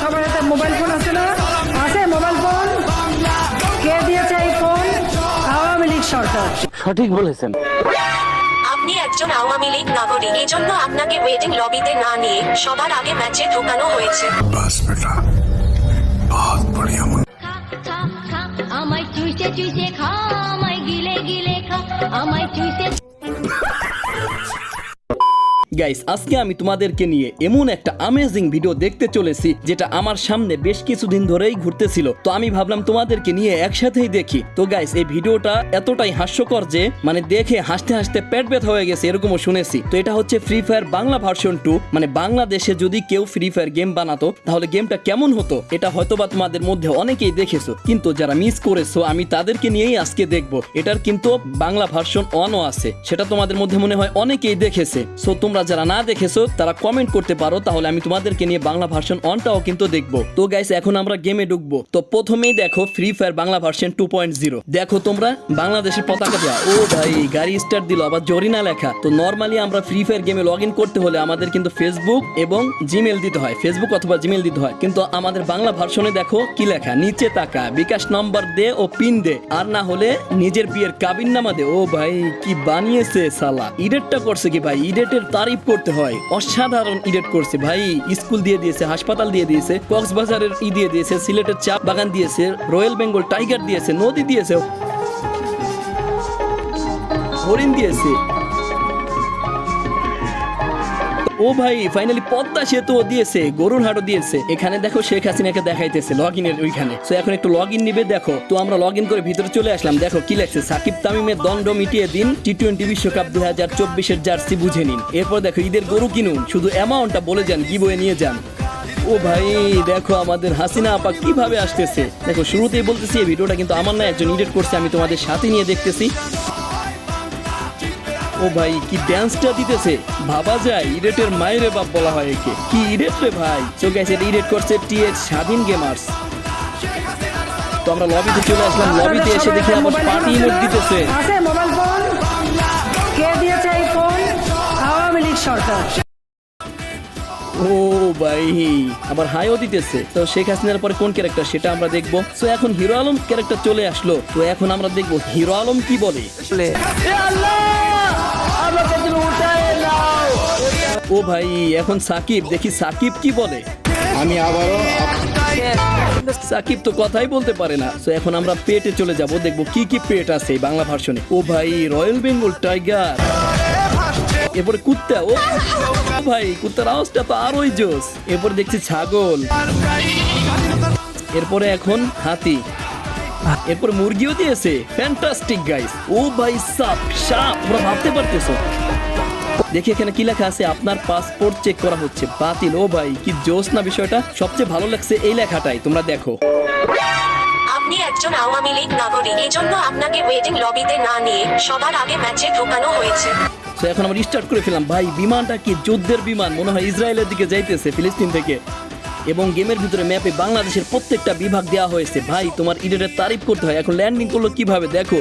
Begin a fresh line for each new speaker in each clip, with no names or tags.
সবার হাতে mobile phone আছে না? আছে মোবাইল ফোন? কে দিয়েছে এই ফোন? আওয়ামী লীগ সরকার।
সঠিক বলেছেন।
আপনি একজন আওয়ামী লীগ নাগরিক এই জন্য আপনাকে ওয়েটিং লবিতে না নিয়ে সবার আগে ম্যাচে ঢোকানো হয়েছে।
বাস
বেটা বহুত বড়িয়া আমায় চুইছে চুইছে খা আমায় গিলে গিলে খা আমায় চুইছে
গাইস আজকে আমি তোমাদেরকে নিয়ে এমন একটা আমেজিং ভিডিও দেখতে চলেছি, যেটা আমার সামনে বেশ কিছুদিন ধরেই ঘুরতেছিল। তো আমি ভাবলাম তোমাদেরকে নিয়ে একসাথেই দেখি। তো গাইস এই ভিডিওটা এতটাই হাস্যকর যে মানে দেখে হাসতে হাসতে পেট ব্যথা হয়ে গেছে, এরকমও শুনেছি। তো এটা হচ্ছে free fire Bangla version two মানে বাংলাদেশে যদি কেউ ফ্রি ফায়ার গেম বানাতো, তাহলে গেমটা কেমন হতো? এটা হয়তোবা তোমাদের মধ্যে অনেকেই দেখেছ। কিন্তু যারা মিস করেছ, আমি তাদেরকে নিয়েই আজকে দেখব। এটার কিন্তু বাংলা ভার্সন অনও আছে। সেটা তোমাদের মধ্যে মনে হয় অনেকেই দেখেছে। সো তোমরা যারা না দেখেছ, তারা কমেন্ট করতে পারো, তাহলে আমি তোমাদেরকে নিয়ে বাংলা ভার্সন অনটাও কিন্তু দেখব। তো গাইস এখন আমরা গেমে ঢুকবো। তো প্রথমেই দেখো free fire Bangla version two point zero দেখো তোমরা, বাংলাদেশের পতাকা দেওয়া ও ভাই, গাড়ি স্টার্ট দিল, আবার জরিনা লেখা। তো নর্মালি আমরা ফ্রি ফায়ার গেমে লগ ইন করতে হলে আমাদের কিন্তু ফেসবুক এবং জিমেল দিতে হয়। ফেসবুক অথবা জিমেল দিতে হয়। কিন্তু আমাদের বাংলা ভার্সনে দেখো কি লেখা? নিচে তাকা, বিকাশ নম্বর দে ও পিন দে। আর না হলে নিজের বিয়ের কাবিন নামা দে। ও ভাই, কি বানিয়েছে সালা ইডেটটা করছে কি ভাই? ইডেটের তারিফ করতে হয়। অসাধারণ ইডেট করছে ভাই। স্কুল দিয়ে দিয়েছে, হাসপাতাল দিয়ে দিয়েছে, কক্সবাজারের ই দিয়ে দিয়েছে, সিলেটের চা বাগান দিয়েছে, রয়্যাল বেঙ্গল টাইগার দিয়েছে, নদী দিয়েছে, হরিণ দিয়েছে। ও ভাই ফাইনালি পদ্মা সেতু দিয়েছে গরুর হাটও দিয়েছে। এখানে দেখো শেখ হাসিনাকে দেখাইতেছে লগ ইনের ওইখানে। তো এখন একটু লগ ইন নিবে, দেখো। তো আমরা লগ ইন করে ভিতরে চলে আসলাম। দেখো কি লাগছে সাকিব তামিমের দণ্ড মিটিয়ে দিন টি টোয়েন্টি বিশ্বকাপ দুই হাজার চব্বিশের জার্সি বুঝে নিন। এরপর দেখো, ঈদের গরু কিনুন, শুধু অ্যামাউন্টটা বলে যান কি বয়ে নিয়ে যান। ও ভাই, দেখো আমাদের হাসিনা আপা কীভাবে আসতেছে। দেখো, শুরুতেই বলতেছি, এই ভিডিওটা কিন্তু আমার না একজন এডিট করছে, আমি তোমাদের সাথে নিয়ে দেখতেছি। ও ভাই কি ড্যান্সটা দিতেছে? ভাবা যায় ইরেটের মায়েরে বাপ বলা হয় একে। কি ইরেট রে ভাই? চোখে গেছে ইরেট করছে টিএক্স স্বাধীন গেমার্স। তো আমরা লবিতে চলে আসলাম। লবিতে এসে দেখি আমার পার্টি ইমোট দিতেছে।
আছে মোবাইল ফোন কে দিয়েছে এই ফোন আওয়ামী লীগ সরকার।
ও ভাই আবার হাইও দিতেছে। তো শেখ হাসিনার পরে কোন ক্যারেক্টার সেটা আমরা দেখব। তো এখন হিরো আলম ক্যারেক্টার চলে আসলো। তো এখন আমরা দেখব হিরো আলম কি বলে। ও ভাই এখন সাকিব দেখি সাকিব কি বলে।
আমি আবারও
সাকিব তো কথাই বলতে পারে না। তো এখন আমরা পেটে চলে যাব দেখব কি কি পেট আছে বাংলা ভার্সনে। ও ভাই রয়্যাল বেঙ্গল টাইগার। এরপরে কুত্তা ও ও ভাই কুত্তার আওয়াজটা তো আরোই জোস এরপর দেখছি ছাগল। এরপরে এখন হাতি। এরপর মুরগিও দিয়েছে। ফ্যান্টাস্টিক গাইস ও ভাই সাপ সাপ তোমরা ভাবতে পারতেছো। দেখি এখানে কি লেখা আছে? আপনার পাসপোর্ট চেক করা হচ্ছে। বাতিল। ও ভাই কি জোস না বিষয়টা? সবচেয়ে ভালো লাগছে এই লেখাটাই তোমরা দেখো।
আপনি একজন আওয়ামী লীগ নাগরিক আপনাকে ওয়েটিং লবিতে না নিয়ে সবার আগে ম্যাচে ঢোকানো হয়েছে।
তো এখন আমরা স্টার্ট করে ফেলাম ভাই বিমানটা কি যুদ্ধের বিমান? মনে হয় ইসরায়েলের দিকে যাইতেছে ফিলিস্তিন থেকে। এবং গেমের ভিতরে ম্যাপে বাংলাদেশের প্রত্যেকটা বিভাগ দেওয়া হয়েছে। ভাই তোমার ইডেটের তারিফ করতে হয়। এখন ল্যান্ডিং করল কীভাবে? দেখো।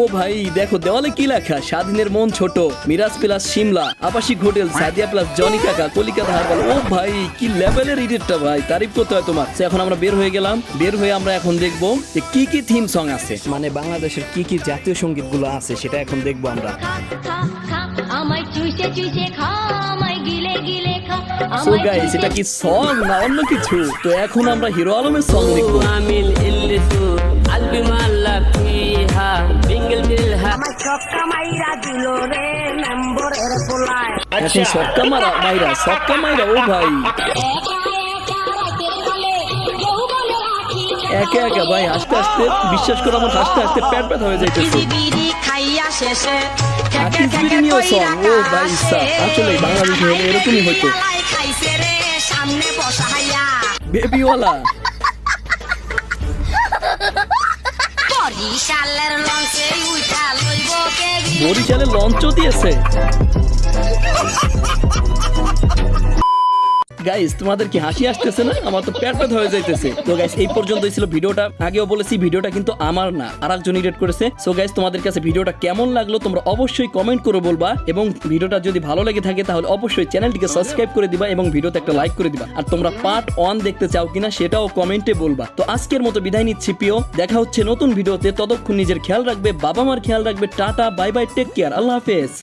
ও ভাই, দেখো, দেওয়ালে কি লেখা? স্বাধীনের মন ছোট, মিরাজ প্লাস শিমলা আবাসিক হোটেল, সাদিয়া প্লাস জনি কাকা কলিকাতা হারবাল ও ভাই, কি লেভেলের ইডিটটা ভাই, তারিফ করতে হয় তোমার। এখন আমরা বের হয়ে গেলাম, বের হয়ে আমরা এখন দেখব যে কি কি থিম সং আছে। মানে বাংলাদেশের কি কি জাতীয় সংগীতগুলো আছে, সেটা এখন দেখব আমরা।
আমায়
সো গাইস এটা কি সং না অন্য কিছু? তো এখন আমরা হিরো আলমের সং দেখব। আমিল ইল্লিসু, আলবি আচ্ছা, আচ্ছা, একে একে ভাই আস্তে আস্তে বিশ্বাস করে আমার আস্তে আস্তে প্যাট প্যাট হয়ে যাইতে আসলে বাংলাদেশ এরকমই হতো বেবিওয়ালা।
বরিশালের লঞ্চ
দিয়েছে। গাইস তোমাদের কি হাসি আসতেছে না? আমার তো পেট পেট হয়ে যাইতেছে। তো গাইস এই পর্যন্তই ছিল ভিডিওটা। আগেও বলেছি, ভিডিওটা কিন্তু আমার না, আরেকজন এডিট করেছে। সো গাইস তোমাদের কাছে ভিডিওটা কেমন লাগল তোমরা অবশ্যই কমেন্ট করে বলবা এবং ভিডিওটা যদি ভালো লেগে থাকে তাহলে অবশ্যই চ্যানেলটিকে সাবস্ক্রাইব করে দিবা এবং ভিডিওতে একটা লাইক করে দিবা। আর তোমরা পার্ট ওয়ান দেখতে চাও কিনা সেটাও কমেন্টে বলবা। তো আজকের মতো বিদায় নিচ্ছি, প্রিয়। দেখা হচ্ছে নতুন ভিডিওতে। ততক্ষণ নিজের খেয়াল রাখবে, বাবা মার খেয়াল রাখবে। Tata bye bye take care আল্লাহ হাফেজ।